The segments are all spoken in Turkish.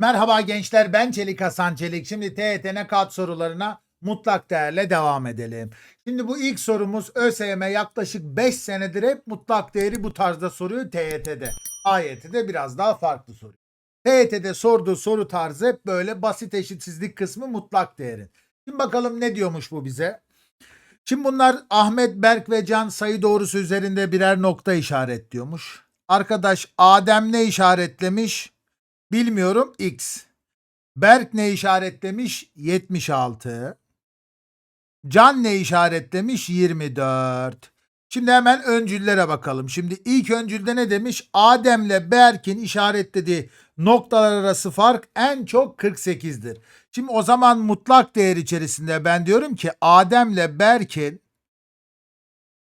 Merhaba gençler ben Çelik Hasan Çelik. Şimdi TYT kat sorularına mutlak değerle devam edelim. Şimdi bu ilk sorumuz ÖSYM yaklaşık 5 senedir hep mutlak değeri bu tarzda soruyor TYT'de. AYT'de biraz daha farklı soruyor. TYT'de sorduğu soru tarzı hep böyle basit eşitsizlik kısmı mutlak değerin. Şimdi bakalım ne diyormuş bu bize? Şimdi bunlar Ahmet, Berk ve Can sayı doğrusu üzerinde birer nokta işaretliyormuş. Arkadaş Adem ne işaretlemiş? Bilmiyorum X. Berk ne işaretlemiş? 76. Can ne işaretlemiş? 24. Şimdi hemen öncüllere bakalım. Şimdi ilk öncülde ne demiş? Adem'le Berk'in işaretlediği noktalar arası fark en çok 48'dir. Şimdi o zaman mutlak değer içerisinde ben diyorum ki Adem'le Berk'in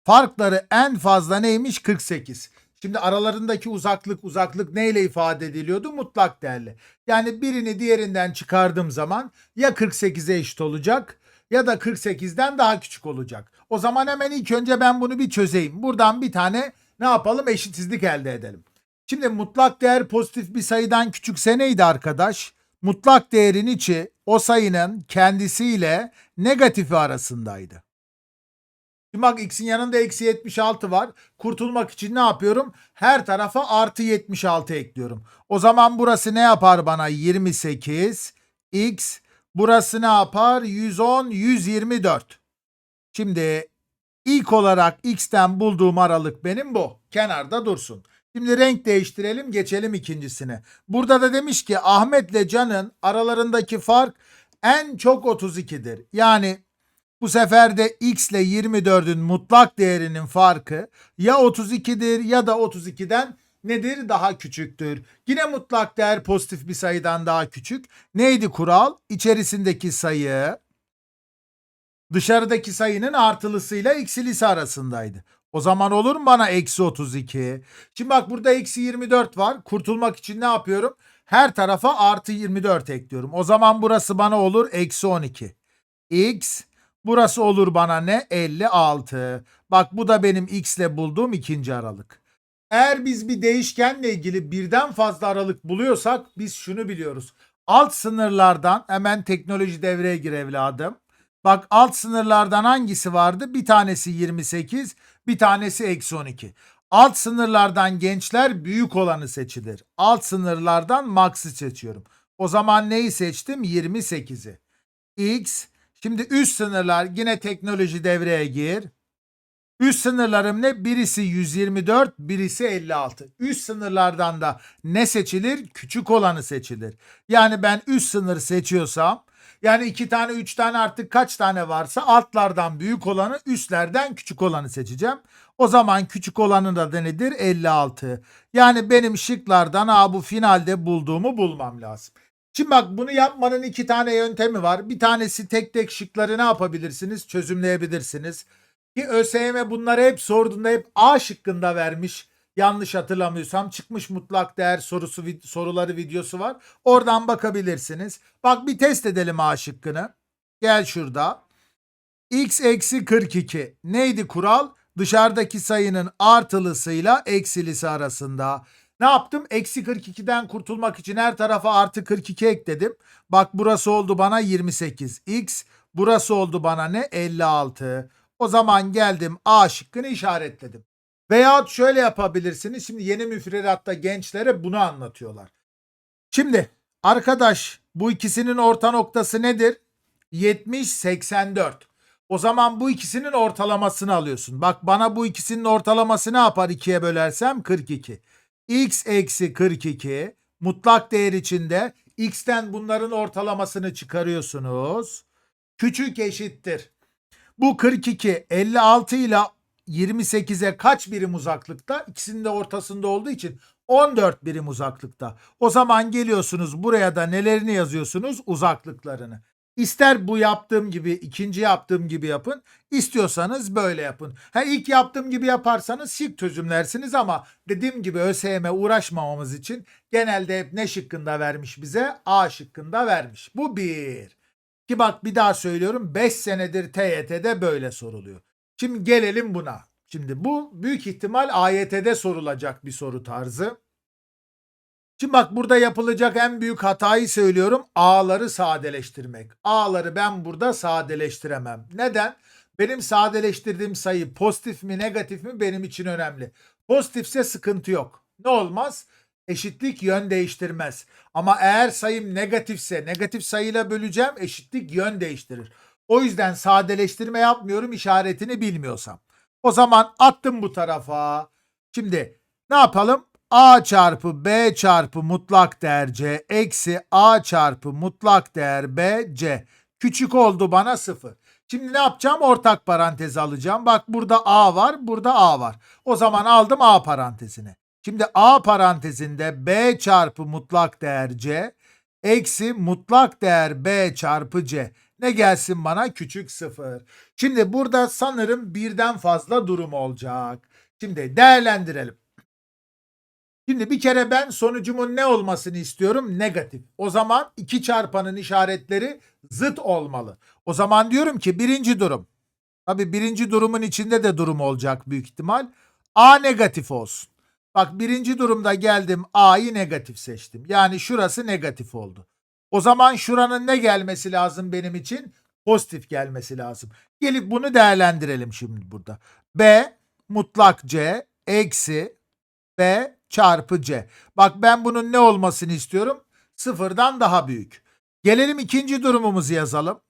farkları en fazla neymiş? 48. Şimdi aralarındaki uzaklık uzaklık neyle ifade ediliyordu? Mutlak değerle. Yani birini diğerinden çıkardığım zaman ya 48'e eşit olacak ya da 48'den daha küçük olacak. O zaman hemen ilk önce ben bunu bir çözeyim. Buradan bir tane ne yapalım? Eşitsizlik elde edelim. Şimdi mutlak değer pozitif bir sayıdan küçükse neydi arkadaş? Mutlak değerin içi o sayının kendisiyle negatifi arasındaydı. Şimdi bak x'in yanında eksi 76 var. Kurtulmak için ne yapıyorum? Her tarafa artı 76 ekliyorum. O zaman burası ne yapar bana? 28. X. Burası ne yapar? 110, 124. Şimdi ilk olarak x'ten bulduğum aralık benim bu. Kenarda dursun. Şimdi renk değiştirelim geçelim ikincisine. Burada da demiş ki Ahmet'le Can'ın aralarındaki fark en çok 32'dir. Yani bu sefer de x ile 24'ün mutlak değerinin farkı ya 32'dir ya da 32'den nedir? Daha küçüktür. Yine mutlak değer pozitif bir sayıdan daha küçük. Neydi kural? İçerisindeki sayı dışarıdaki sayının artılısıyla eksilisi arasındaydı. O zaman olur mu bana eksi 32? Şimdi bak burada eksi 24 var. Kurtulmak için ne yapıyorum? Her tarafa artı 24 ekliyorum. O zaman burası bana olur eksi 12. X Burası olur bana ne? 56. Bak bu da benim x ile bulduğum ikinci aralık. Eğer biz bir değişkenle ilgili birden fazla aralık buluyorsak biz şunu biliyoruz. Alt sınırlardan hemen teknoloji devreye gir evladım. Bak alt sınırlardan hangisi vardı? Bir tanesi 28, bir tanesi eksi 12. Alt sınırlardan gençler büyük olanı seçilir. Alt sınırlardan max'ı seçiyorum. O zaman neyi seçtim? 28'i. X Şimdi üst sınırlar yine teknoloji devreye gir. Üst sınırlarım ne? Birisi 124, birisi 56. Üst sınırlardan da ne seçilir? Küçük olanı seçilir. Yani ben üst sınır seçiyorsam yani iki tane, üç tane artık kaç tane varsa altlardan büyük olanı, üstlerden küçük olanı seçeceğim. O zaman küçük olanın da nedir? 56. Yani benim şıklardan ha bu finalde bulduğumu bulmam lazım. Şimdi bak bunu yapmanın iki tane yöntemi var. Bir tanesi tek tek şıkları ne yapabilirsiniz? Çözümleyebilirsiniz. Ki ÖSYM bunları hep sorduğunda hep A şıkkında vermiş. Yanlış hatırlamıyorsam çıkmış mutlak değer sorusu soruları videosu var. Oradan bakabilirsiniz. Bak bir test edelim A şıkkını. Gel şurada. X eksi 42 neydi kural? Dışarıdaki sayının artılısıyla eksilisi arasında. Ne yaptım? Eksi 42'den kurtulmak için her tarafa artı 42 ekledim. Bak burası oldu bana 28. X burası oldu bana ne? 56. O zaman geldim A şıkkını işaretledim. Veyahut şöyle yapabilirsiniz. Şimdi yeni müfredatta gençlere bunu anlatıyorlar. Şimdi arkadaş bu ikisinin orta noktası nedir? 70-84. O zaman bu ikisinin ortalamasını alıyorsun. Bak bana bu ikisinin ortalaması ne yapar ikiye bölersem? 42 x eksi 42 mutlak değer içinde x'ten bunların ortalamasını çıkarıyorsunuz. Küçük eşittir. Bu 42 56 ile 28'e kaç birim uzaklıkta? İkisinin de ortasında olduğu için 14 birim uzaklıkta. O zaman geliyorsunuz buraya da nelerini yazıyorsunuz? Uzaklıklarını. İster bu yaptığım gibi, ikinci yaptığım gibi yapın. İstiyorsanız böyle yapın. Ha ilk yaptığım gibi yaparsanız şık çözümlersiniz ama dediğim gibi ÖSYM uğraşmamamız için genelde hep ne şıkkında vermiş bize? A şıkkında vermiş. Bu bir. Ki bak bir daha söylüyorum 5 senedir TYT'de böyle soruluyor. Şimdi gelelim buna. Şimdi bu büyük ihtimal AYT'de sorulacak bir soru tarzı. Şimdi bak burada yapılacak en büyük hatayı söylüyorum. A'ları sadeleştirmek. A'ları ben burada sadeleştiremem. Neden? Benim sadeleştirdiğim sayı pozitif mi negatif mi benim için önemli. Pozitifse sıkıntı yok. Ne olmaz? Eşitlik yön değiştirmez. Ama eğer sayım negatifse negatif sayıyla böleceğim eşitlik yön değiştirir. O yüzden sadeleştirme yapmıyorum işaretini bilmiyorsam. O zaman attım bu tarafa. Şimdi ne yapalım? A çarpı B çarpı mutlak değer C eksi A çarpı mutlak değer B C. Küçük oldu bana sıfır. Şimdi ne yapacağım? Ortak parantezi alacağım. Bak burada A var, burada A var. O zaman aldım A parantezini. Şimdi A parantezinde B çarpı mutlak değer C eksi mutlak değer B çarpı C. Ne gelsin bana? Küçük sıfır. Şimdi burada sanırım birden fazla durum olacak. Şimdi değerlendirelim. Şimdi bir kere ben sonucumun ne olmasını istiyorum? Negatif. O zaman iki çarpanın işaretleri zıt olmalı. O zaman diyorum ki birinci durum. Tabii birinci durumun içinde de durum olacak büyük ihtimal. A negatif olsun. Bak birinci durumda geldim A'yı negatif seçtim. Yani şurası negatif oldu. O zaman şuranın ne gelmesi lazım benim için? Pozitif gelmesi lazım. Gelip bunu değerlendirelim şimdi burada. B mutlak C eksi B çarpı C. Bak ben bunun ne olmasını istiyorum? Sıfırdan daha büyük. Gelelim ikinci durumumuzu yazalım.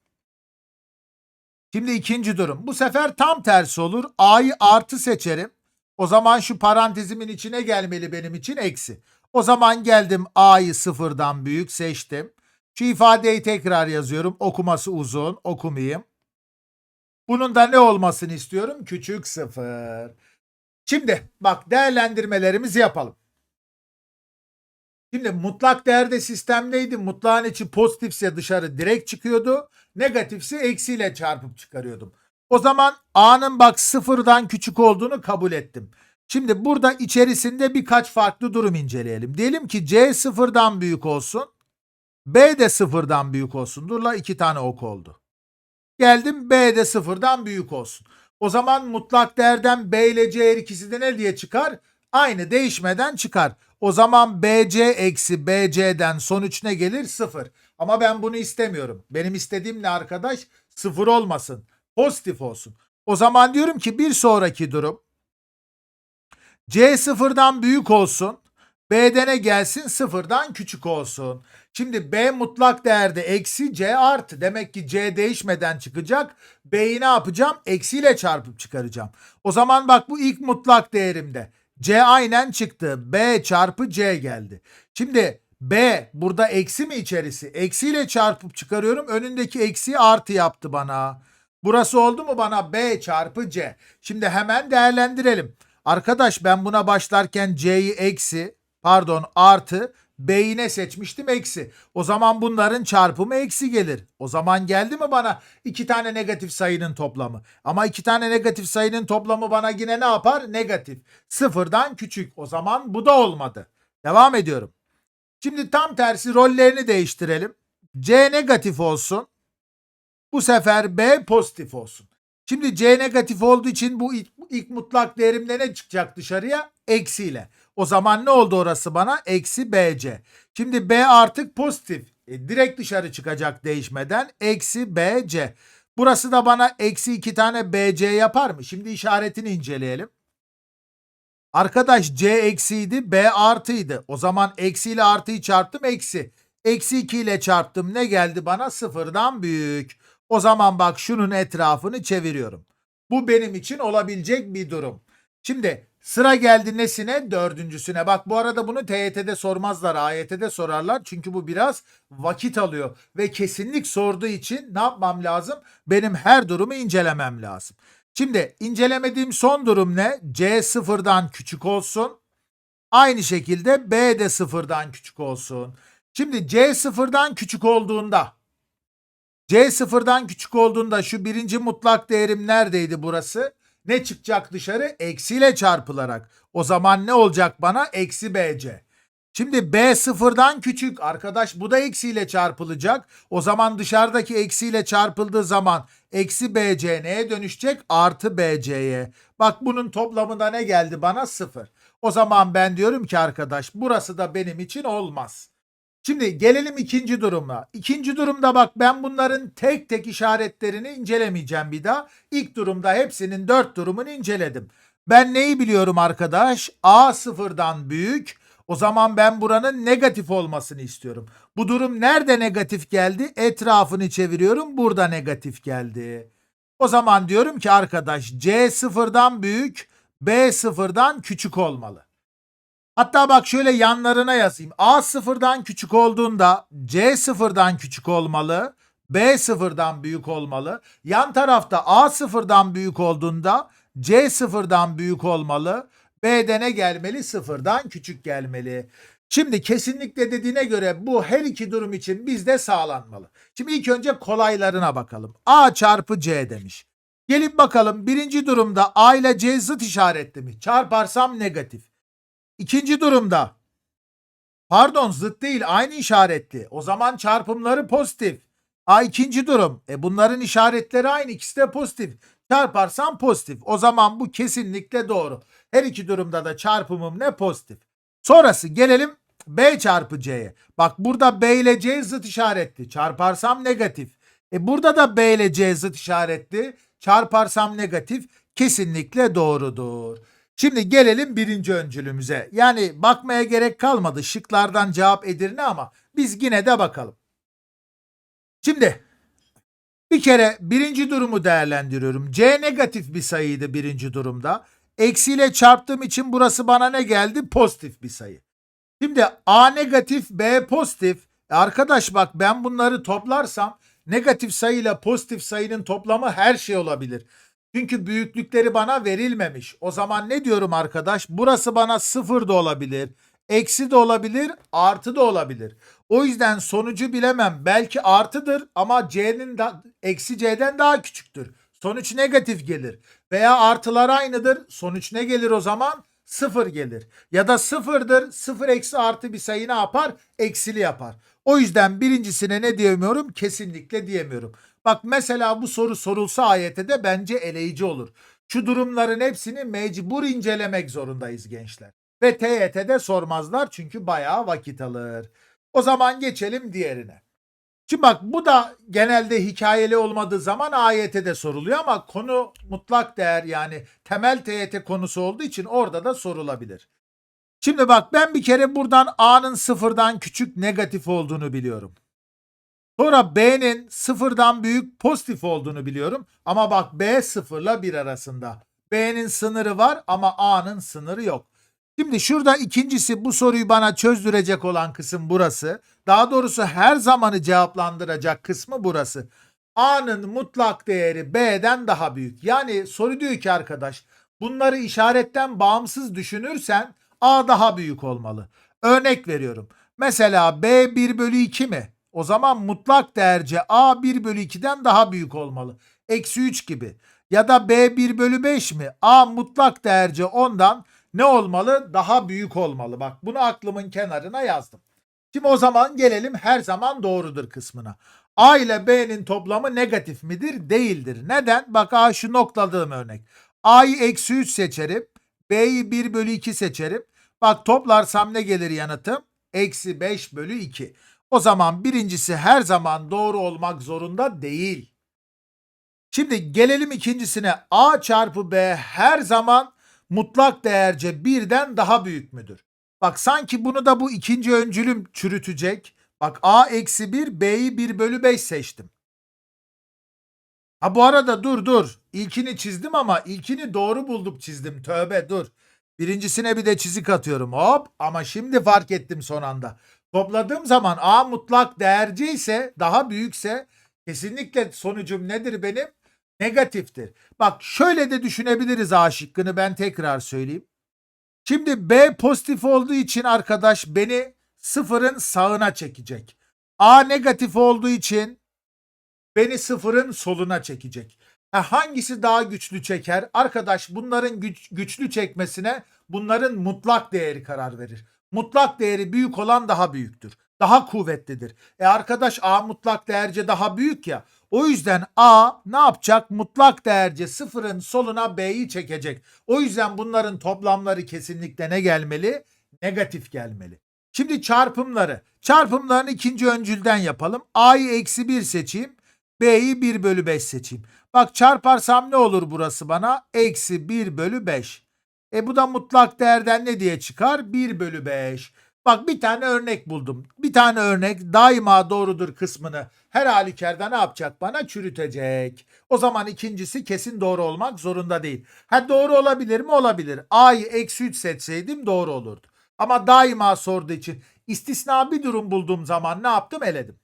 Şimdi ikinci durum. Bu sefer tam tersi olur. A'yı artı seçerim. O zaman şu parantezimin içine gelmeli benim için eksi. O zaman geldim A'yı sıfırdan büyük seçtim. Şu ifadeyi tekrar yazıyorum. Okuması uzun. Okumayayım. Bunun da ne olmasını istiyorum? Küçük sıfır. Şimdi bak değerlendirmelerimizi yapalım. Şimdi mutlak değerde sistemdeydi. Mutlağın içi pozitifse dışarı direkt çıkıyordu. Negatifse eksiyle çarpıp çıkarıyordum. O zaman A'nın bak sıfırdan küçük olduğunu kabul ettim. Şimdi burada içerisinde birkaç farklı durum inceleyelim. Diyelim ki C sıfırdan büyük olsun. B de sıfırdan büyük olsun. Dur la iki tane ok oldu. Geldim B de sıfırdan büyük olsun. O zaman mutlak değerden B ile C her ikisi de ne diye çıkar? Aynı değişmeden çıkar. O zaman BC eksi BC'den sonuç ne gelir? Sıfır. Ama ben bunu istemiyorum. Benim istediğim ne arkadaş? Sıfır olmasın. Pozitif olsun. O zaman diyorum ki bir sonraki durum. C sıfırdan büyük olsun. B'de ne gelsin? Sıfırdan küçük olsun. Şimdi B mutlak değerde eksi C artı. Demek ki C değişmeden çıkacak. B'yi ne yapacağım? Eksiyle çarpıp çıkaracağım. O zaman bak bu ilk mutlak değerimde. C aynen çıktı. B çarpı C geldi. Şimdi B burada eksi mi içerisi? Eksiyle çarpıp çıkarıyorum. Önündeki eksiyi artı yaptı bana. Burası oldu mu bana B çarpı C. Şimdi hemen değerlendirelim. Arkadaş ben buna başlarken C'yi eksi pardon artı B'yi ne seçmiştim? Eksi. O zaman bunların çarpımı eksi gelir. O zaman geldi mi bana iki tane negatif sayının toplamı? Ama iki tane negatif sayının toplamı bana yine ne yapar? Negatif. Sıfırdan küçük. O zaman bu da olmadı. Devam ediyorum. Şimdi tam tersi rollerini değiştirelim. C negatif olsun. Bu sefer B pozitif olsun. Şimdi C negatif olduğu için bu ilk, ilk mutlak değerimde ne çıkacak dışarıya? Eksiyle. O zaman ne oldu orası bana? Eksi BC. Şimdi B artık pozitif. E, direkt dışarı çıkacak değişmeden. Eksi BC. Burası da bana eksi iki tane BC yapar mı? Şimdi işaretini inceleyelim. Arkadaş C eksiydi B artıydı. O zaman eksi ile artıyı çarptım eksi. Eksi 2 ile çarptım ne geldi bana? Sıfırdan büyük. O zaman bak şunun etrafını çeviriyorum. Bu benim için olabilecek bir durum. Şimdi sıra geldi nesine? Dördüncüsüne. Bak bu arada bunu TYT'de sormazlar. AYT'de sorarlar. Çünkü bu biraz vakit alıyor. Ve kesinlik sorduğu için ne yapmam lazım? Benim her durumu incelemem lazım. Şimdi incelemediğim son durum ne? C sıfırdan küçük olsun. Aynı şekilde B de sıfırdan küçük olsun. Şimdi C sıfırdan küçük olduğunda C sıfırdan küçük olduğunda şu birinci mutlak değerim neredeydi burası? Ne çıkacak dışarı? Eksiyle çarpılarak. O zaman ne olacak bana? Eksi BC. Şimdi B sıfırdan küçük arkadaş bu da eksiyle çarpılacak. O zaman dışarıdaki eksiyle çarpıldığı zaman eksi BC neye dönüşecek? Artı BC'ye. Bak bunun toplamında ne geldi bana? Sıfır. O zaman ben diyorum ki arkadaş burası da benim için olmaz. Şimdi gelelim ikinci duruma. İkinci durumda bak ben bunların tek tek işaretlerini incelemeyeceğim bir daha. İlk durumda hepsinin dört durumunu inceledim. Ben neyi biliyorum arkadaş? A sıfırdan büyük. O zaman ben buranın negatif olmasını istiyorum. Bu durum nerede negatif geldi? Etrafını çeviriyorum. Burada negatif geldi. O zaman diyorum ki arkadaş C sıfırdan büyük, B sıfırdan küçük olmalı. Hatta bak şöyle yanlarına yazayım. A sıfırdan küçük olduğunda C sıfırdan küçük olmalı. B sıfırdan büyük olmalı. Yan tarafta A sıfırdan büyük olduğunda C sıfırdan büyük olmalı. B'de ne gelmeli? Sıfırdan küçük gelmeli. Şimdi kesinlikle dediğine göre bu her iki durum için bizde sağlanmalı. Şimdi ilk önce kolaylarına bakalım. A çarpı C demiş. Gelip bakalım birinci durumda A ile C zıt işaretli mi? Çarparsam negatif. İkinci durumda pardon zıt değil aynı işaretli. O zaman çarpımları pozitif. A ikinci durum. E bunların işaretleri aynı ikisi de pozitif. Çarparsam pozitif. O zaman bu kesinlikle doğru. Her iki durumda da çarpımım ne pozitif. Sonrası gelelim B çarpı C'ye. Bak burada B ile C zıt işaretli. Çarparsam negatif. E burada da B ile C zıt işaretli. Çarparsam negatif. Kesinlikle doğrudur. Şimdi gelelim birinci öncülümüze. Yani bakmaya gerek kalmadı. Şıklardan cevap edirne ama biz yine de bakalım. Şimdi bir kere birinci durumu değerlendiriyorum. C negatif bir sayıydı birinci durumda. Eksiyle çarptığım için burası bana ne geldi? Pozitif bir sayı. Şimdi A negatif, B pozitif. E Arkadaş bak ben bunları toplarsam negatif sayıyla pozitif sayının toplamı her şey olabilir. Çünkü büyüklükleri bana verilmemiş. O zaman ne diyorum arkadaş? Burası bana sıfır da olabilir. Eksi de olabilir, artı da olabilir. O yüzden sonucu bilemem. Belki artıdır ama C'nin da eksi C'den daha küçüktür. Sonuç negatif gelir. Veya artılar aynıdır. Sonuç ne gelir o zaman? Sıfır gelir. Ya da sıfırdır. Sıfır eksi artı bir sayı ne yapar? Eksili yapar. O yüzden birincisine ne diyemiyorum? Kesinlikle diyemiyorum. Bak mesela bu soru sorulsa ayete de bence eleyici olur. Şu durumların hepsini mecbur incelemek zorundayız gençler. Ve TYT'de sormazlar çünkü bayağı vakit alır. O zaman geçelim diğerine. Şimdi bak bu da genelde hikayeli olmadığı zaman AYT'de soruluyor ama konu mutlak değer yani temel TYT konusu olduğu için orada da sorulabilir. Şimdi bak ben bir kere buradan A'nın sıfırdan küçük negatif olduğunu biliyorum. Sonra B'nin sıfırdan büyük pozitif olduğunu biliyorum. Ama bak B sıfırla bir arasında. B'nin sınırı var ama A'nın sınırı yok. Şimdi şurada ikincisi bu soruyu bana çözdürecek olan kısım burası. Daha doğrusu her zamanı cevaplandıracak kısmı burası. A'nın mutlak değeri B'den daha büyük. Yani soru diyor ki arkadaş bunları işaretten bağımsız düşünürsen A daha büyük olmalı. Örnek veriyorum. Mesela B 1 bölü 2 mi? O zaman mutlak değerce A 1 bölü 2'den daha büyük olmalı. Eksi 3 gibi. Ya da B 1 bölü 5 mi? A mutlak değerce 10'dan ne olmalı? Daha büyük olmalı. Bak bunu aklımın kenarına yazdım. Şimdi o zaman gelelim her zaman doğrudur kısmına. A ile B'nin toplamı negatif midir? Değildir. Neden? Bak A şu noktaladığım örnek. A'yı eksi 3 seçerim. B'yi 1 bölü 2 seçerim. Bak toplarsam ne gelir yanıtım? Eksi 5 bölü 2. O zaman birincisi her zaman doğru olmak zorunda değil. Şimdi gelelim ikincisine. A çarpı B her zaman mutlak değerce birden daha büyük müdür? Bak sanki bunu da bu ikinci öncülüm çürütecek. Bak A eksi 1 B'yi 1 bölü 5 seçtim. Ha bu arada dur dur. İlkini çizdim ama ilkini doğru bulduk çizdim. Tövbe dur. Birincisine bir de çizik atıyorum. Hop ama şimdi fark ettim son anda. Topladığım zaman A mutlak değerci ise daha büyükse kesinlikle sonucum nedir benim? Negatiftir. Bak şöyle de düşünebiliriz A şıkkını ben tekrar söyleyeyim. Şimdi B pozitif olduğu için arkadaş beni sıfırın sağına çekecek. A negatif olduğu için beni sıfırın soluna çekecek. Ha, hangisi daha güçlü çeker? Arkadaş bunların güç, güçlü çekmesine bunların mutlak değeri karar verir. Mutlak değeri büyük olan daha büyüktür. daha kuvvetlidir. E arkadaş A mutlak değerce daha büyük ya. O yüzden A ne yapacak? Mutlak değerce sıfırın soluna B'yi çekecek. O yüzden bunların toplamları kesinlikle ne gelmeli? Negatif gelmeli. Şimdi çarpımları. Çarpımlarını ikinci öncülden yapalım. A'yı eksi 1 seçeyim. B'yi 1 bölü 5 seçeyim. Bak çarparsam ne olur burası bana? Eksi 1 bölü 5. E bu da mutlak değerden ne diye çıkar? 1 bölü 5. Bak bir tane örnek buldum. Bir tane örnek daima doğrudur kısmını her halükarda ne yapacak bana? Çürütecek. O zaman ikincisi kesin doğru olmak zorunda değil. Ha doğru olabilir mi? Olabilir. A'yı eksi 3 seçseydim doğru olurdu. Ama daima sorduğu için istisna bir durum bulduğum zaman ne yaptım? Eledim.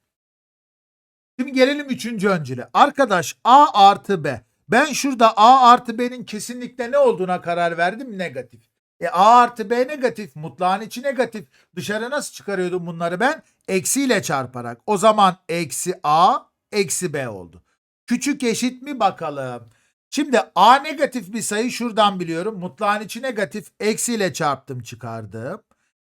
Şimdi gelelim üçüncü öncüle. Arkadaş A artı B. Ben şurada A artı B'nin kesinlikle ne olduğuna karar verdim? Negatif. E A artı B negatif. Mutlağın içi negatif. Dışarı nasıl çıkarıyordum bunları ben? Eksiyle çarparak. O zaman eksi A eksi B oldu. Küçük eşit mi bakalım. Şimdi A negatif bir sayı şuradan biliyorum. Mutlağın içi negatif. Eksiyle çarptım çıkardım.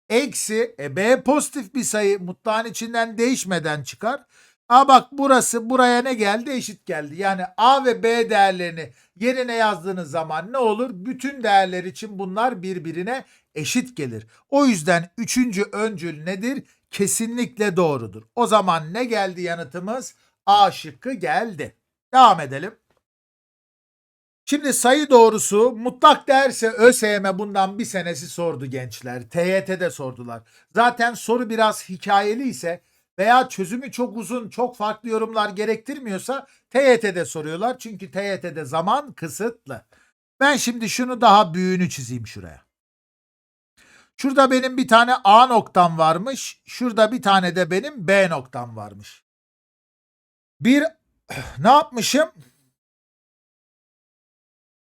Eksi e, B pozitif bir sayı mutlağın içinden değişmeden çıkar. A bak burası buraya ne geldi? Eşit geldi. Yani A ve B değerlerini yerine yazdığınız zaman ne olur? Bütün değerler için bunlar birbirine eşit gelir. O yüzden üçüncü öncül nedir? Kesinlikle doğrudur. O zaman ne geldi yanıtımız? A şıkkı geldi. Devam edelim. Şimdi sayı doğrusu mutlak değerse ÖSYM bundan bir senesi sordu gençler. TYT'de sordular. Zaten soru biraz hikayeli ise veya çözümü çok uzun, çok farklı yorumlar gerektirmiyorsa TYT'de soruyorlar. Çünkü TYT'de zaman kısıtlı. Ben şimdi şunu daha büyüğünü çizeyim şuraya. Şurada benim bir tane A noktam varmış. Şurada bir tane de benim B noktam varmış. Bir ne yapmışım?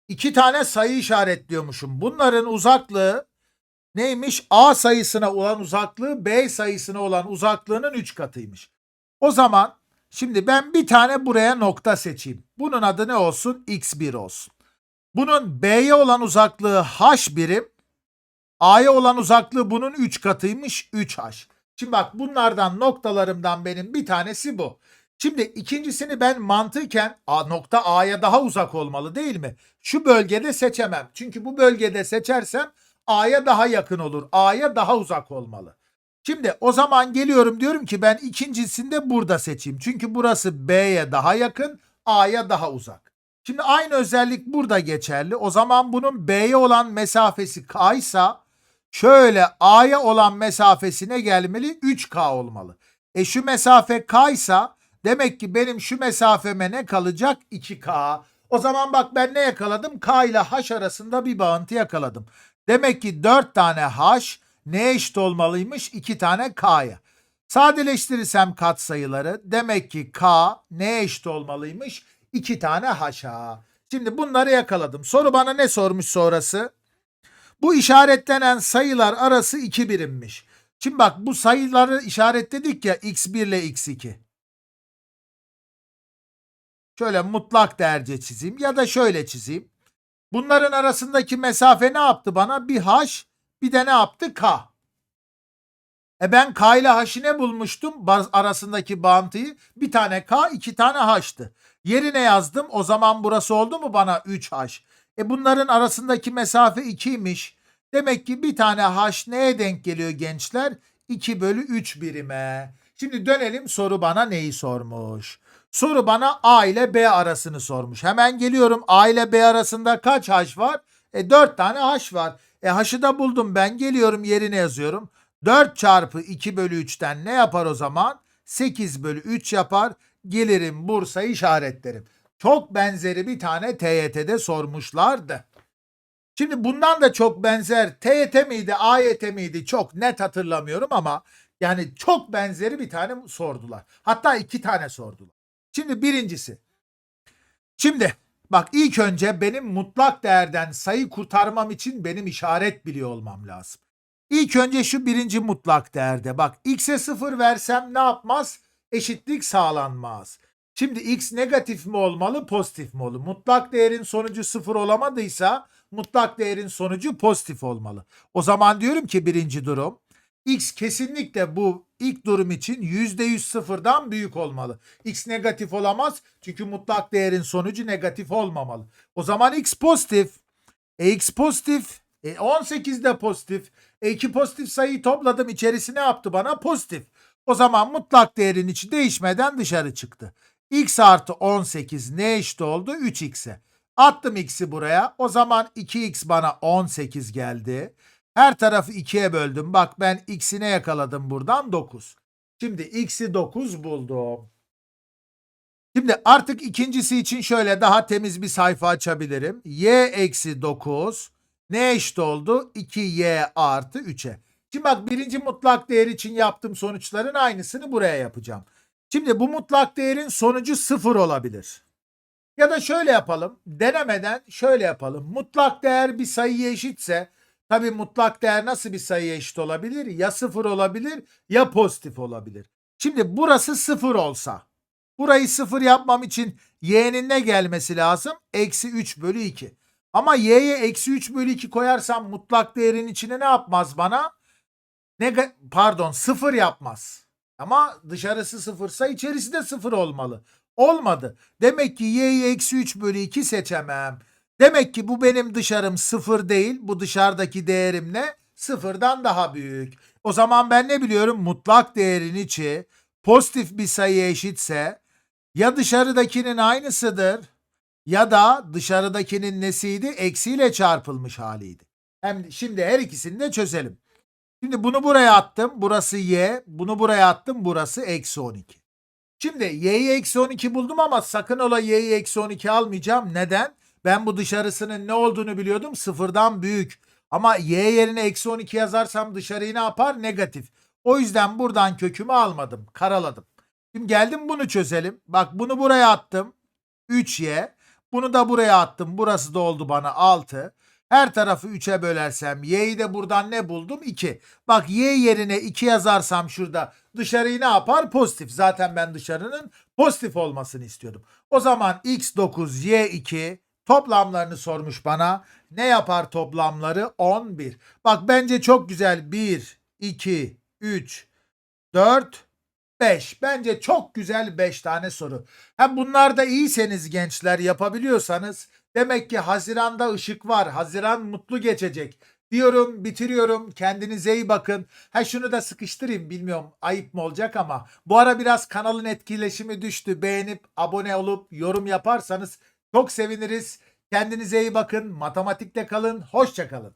İki tane sayı işaretliyormuşum. Bunların uzaklığı neymiş? A sayısına olan uzaklığı B sayısına olan uzaklığının 3 katıymış. O zaman şimdi ben bir tane buraya nokta seçeyim. Bunun adı ne olsun? X1 olsun. Bunun B'ye olan uzaklığı H birim. A'ya olan uzaklığı bunun 3 katıymış 3H. Şimdi bak bunlardan noktalarımdan benim bir tanesi bu. Şimdi ikincisini ben mantıken A, nokta A'ya daha uzak olmalı değil mi? Şu bölgede seçemem. Çünkü bu bölgede seçersem A'ya daha yakın olur. A'ya daha uzak olmalı. Şimdi o zaman geliyorum diyorum ki ben ikincisini de burada seçeyim. Çünkü burası B'ye daha yakın, A'ya daha uzak. Şimdi aynı özellik burada geçerli. O zaman bunun B'ye olan mesafesi K ise şöyle A'ya olan mesafesine gelmeli 3K olmalı. E şu mesafe K ise demek ki benim şu mesafeme ne kalacak? 2K. O zaman bak ben ne yakaladım? K ile H arasında bir bağıntı yakaladım. Demek ki 4 tane H ne eşit olmalıymış? 2 tane K'ya. Sadeleştirirsem katsayıları demek ki K ne eşit olmalıymış? 2 tane H'a. Şimdi bunları yakaladım. Soru bana ne sormuş sonrası? Bu işaretlenen sayılar arası 2 birimmiş. Şimdi bak bu sayıları işaretledik ya x1 ile x2. Şöyle mutlak değerce çizeyim ya da şöyle çizeyim. Bunların arasındaki mesafe ne yaptı bana? Bir h bir de ne yaptı? K. E ben K ile H'ı ne bulmuştum? Arasındaki bağıntıyı. Bir tane K, iki tane H'tı. Yerine yazdım. O zaman burası oldu mu bana 3H? E bunların arasındaki mesafe 2'ymiş. Demek ki bir tane H neye denk geliyor gençler? 2 bölü 3 birime. Şimdi dönelim soru bana neyi sormuş? Soru bana A ile B arasını sormuş. Hemen geliyorum. A ile B arasında kaç H var? E 4 tane H var. E H'ı da buldum ben. Geliyorum yerine yazıyorum. 4 çarpı 2 bölü 3'ten ne yapar o zaman? 8 bölü 3 yapar. Gelirim Bursa'yı işaretlerim. Çok benzeri bir tane TYT'de sormuşlardı. Şimdi bundan da çok benzer TYT miydi AYT miydi çok net hatırlamıyorum ama yani çok benzeri bir tane sordular. Hatta iki tane sordular. Şimdi birincisi. Şimdi bak ilk önce benim mutlak değerden sayı kurtarmam için benim işaret biliyor olmam lazım. İlk önce şu birinci mutlak değerde bak x'e sıfır versem ne yapmaz? Eşitlik sağlanmaz. Şimdi x negatif mi olmalı pozitif mi olmalı? Mutlak değerin sonucu sıfır olamadıysa mutlak değerin sonucu pozitif olmalı. O zaman diyorum ki birinci durum x kesinlikle bu ilk durum için %100 sıfırdan büyük olmalı. X negatif olamaz çünkü mutlak değerin sonucu negatif olmamalı. O zaman X pozitif. E, X pozitif. E, 18 de pozitif. E, iki pozitif sayıyı topladım içerisi ne yaptı bana? Pozitif. O zaman mutlak değerin içi değişmeden dışarı çıktı. X artı 18 ne eşit oldu? 3x'e. Attım x'i buraya. O zaman 2x bana 18 geldi. Her tarafı 2'ye böldüm. Bak ben x'i ne yakaladım buradan? 9. Şimdi x'i 9 buldum. Şimdi artık ikincisi için şöyle daha temiz bir sayfa açabilirim. y eksi 9 ne eşit oldu? 2y artı 3'e. Şimdi bak birinci mutlak değer için yaptığım sonuçların aynısını buraya yapacağım. Şimdi bu mutlak değerin sonucu 0 olabilir. Ya da şöyle yapalım. Denemeden şöyle yapalım. Mutlak değer bir sayıya eşitse tabii mutlak değer nasıl bir sayıya eşit olabilir? Ya 0 olabilir ya pozitif olabilir. Şimdi burası 0 olsa burayı 0 yapmam için y'nin ne gelmesi lazım? Eksi 3 bölü 2. Ama y'ye eksi 3 bölü 2 koyarsam mutlak değerin içine ne yapmaz bana? Nega pardon 0 yapmaz. Ama dışarısı sıfırsa içerisi de sıfır olmalı. Olmadı. Demek ki y'yi eksi 3 bölü 2 seçemem. Demek ki bu benim dışarım sıfır değil. Bu dışarıdaki değerim ne? Sıfırdan daha büyük. O zaman ben ne biliyorum? Mutlak değerin içi pozitif bir sayı eşitse ya dışarıdakinin aynısıdır ya da dışarıdakinin nesiydi? Eksiyle çarpılmış haliydi. Hem şimdi her ikisini de çözelim. Şimdi bunu buraya attım. Burası y. Bunu buraya attım. Burası eksi 12. Şimdi y'yi eksi 12 buldum ama sakın ola y'yi eksi 12 almayacağım. Neden? Ben bu dışarısının ne olduğunu biliyordum. Sıfırdan büyük. Ama y yerine eksi 12 yazarsam dışarıyı ne yapar? Negatif. O yüzden buradan kökümü almadım. Karaladım. Şimdi geldim bunu çözelim. Bak bunu buraya attım. 3y. Bunu da buraya attım. Burası da oldu bana 6. Her tarafı 3'e bölersem y'yi de buradan ne buldum? 2. Bak y yerine 2 yazarsam şurada dışarıyı ne yapar? Pozitif. Zaten ben dışarının pozitif olmasını istiyordum. O zaman x9 y2 toplamlarını sormuş bana. Ne yapar toplamları? 11. Bak bence çok güzel. 1, 2, 3, 4, 5. Bence çok güzel 5 tane soru. Hem bunlarda iyiyseniz gençler yapabiliyorsanız demek ki Haziran'da ışık var. Haziran mutlu geçecek. Diyorum bitiriyorum. Kendinize iyi bakın. Ha şunu da sıkıştırayım bilmiyorum ayıp mı olacak ama bu ara biraz kanalın etkileşimi düştü. Beğenip abone olup yorum yaparsanız çok seviniriz. Kendinize iyi bakın. Matematikte kalın. Hoşça kalın.